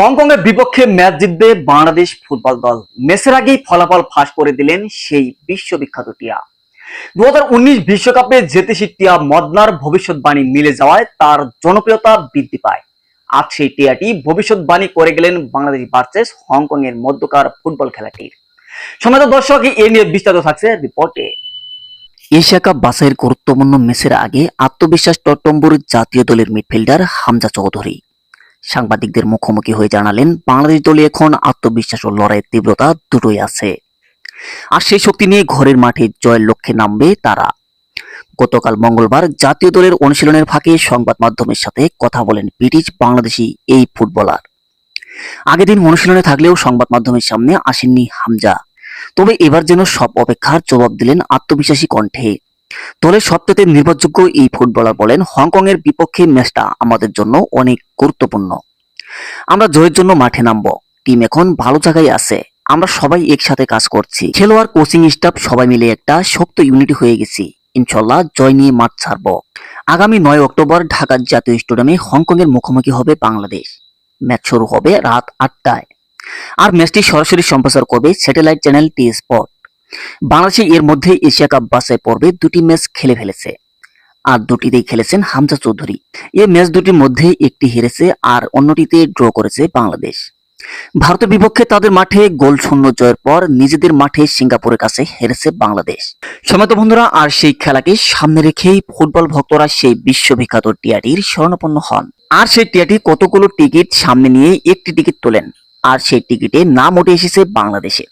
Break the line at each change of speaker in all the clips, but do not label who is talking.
Hong Kong এর বিপক্ষে match জিতবে বাংলাদেশ ফুটবল দল। ম্যাচের আগেই ফলাফল ফাঁস করে দিলেন সেই বিশ্ববিখ্যাত টিয়া। দু বিশ্বকাপে জেতেশি টিয়া মদনার ভবিষ্যৎবাণী মিলে যাওয়ায় তার জনপ্রিয়তা বৃদ্ধি পায়। আজ সেই টিয়াটি ভবিষ্যৎবাণী করে গেলেন বাংলাদেশ ভার্সেস হংকং এর মধ্যকার ফুটবল খেলাটির। সমাজ দর্শক, এ নিয়ে বিস্তারিত থাকছে রিপোর্টে। এশিয়া কাপ বাছাইয়ের গুরুত্বপূর্ণ ম্যাচের আগে আত্মবিশ্বাস টটম্বুর জাতীয় দলের মিডফিল্ডার হামজা চৌধুরী সাংবাদিকদের মুখোমুখি হয়ে জানালেন, বাংলাদেশ দলে এখন আত্মবিশ্বাস ও লড়াইয়ের তীব্রতা দুটোই আছে। আর সেই শক্তি নিয়ে ঘরের মাঠে জয়ের লক্ষ্যে নামবে তারা। গতকাল মঙ্গলবার জাতীয় দলের অনুশীলনের ফাঁকে সংবাদ মাধ্যমের সাথে কথা বলেন ব্রিটিশ বাংলাদেশি এই ফুটবলার। আগের দিন অনুশীলনে থাকলেও সংবাদ মাধ্যমের সামনে আসেননি হামজা। তবে এবার যেন সব অপেক্ষার জবাব দিলেন আত্মবিশ্বাসী কণ্ঠে। দলের সবচেয়ে নির্ভরযোগ্য এই ফুটবলার বলেন হংকং এর বিপক্ষে ম্যাচটা আমাদের জন্য অনেক গুরুত্বপূর্ণ। আমরা জয়ের জন্য মাঠে নামবো। টিম এখন ভালো জায়গায় আছে। আমরা সবাই একসাথে কাজ করছি। খেলোয়াড়, কোচিং স্টাফ সবাই মিলে একটা শক্ত ইউনিটি হয়ে গেছি। ইনশাল্লাহ জয় নিয়ে মাঠ ছাড়বো। আগামী নয় অক্টোবর ঢাকার জাতীয় স্টেডিয়ামে হংকং এর মুখোমুখি হবে বাংলাদেশ। ম্যাচ শুরু হবে রাত আটটায়। আর ম্যাচটি সরাসরি সম্প্রচার করবে স্যাটেলাইট চ্যানেল টি স্পট বাংলাদেশে এর মধ্যে এশিয়া কাপ বাছাই পর্বে দুটি ম্যাচ খেলে ফেলেছে। আর দুটিতেই খেলেছেন হামজা চৌধুরী। এই ম্যাচ দুটির মধ্যে একটি হেরেছে আর অন্যটিতে ড্র করেছে বাংলাদেশ। ভারতের বিপক্ষে তাদের মাঠে গোল শূন্য জয়ের পর নিজেদের মাঠে সিঙ্গাপুরের কাছে হেরেছে বাংলাদেশ। সমেত বন্ধুরা, আর সেই খেলাকে সামনে রেখেই ফুটবল ভক্তরা সেই বিশ্ববিখ্যাত টিয়াটির স্বর্ণপন্ন হন। আর সেই টিয়াটি কতগুলো টিকিট সামনে নিয়ে একটি টিকিট তোলেন। আর সেই টিকিটে নাম উঠে এসেছে বাংলাদেশের।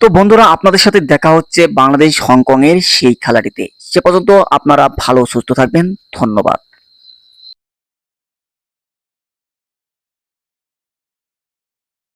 তো বন্ধুরা, আপনাদের সাথে দেখা হচ্ছে বাংলাদেশ হংকং এর সেই খেলাটিতে। সে পর্যন্ত আপনারা ভালো সুস্থ থাকবেন। ধন্যবাদ।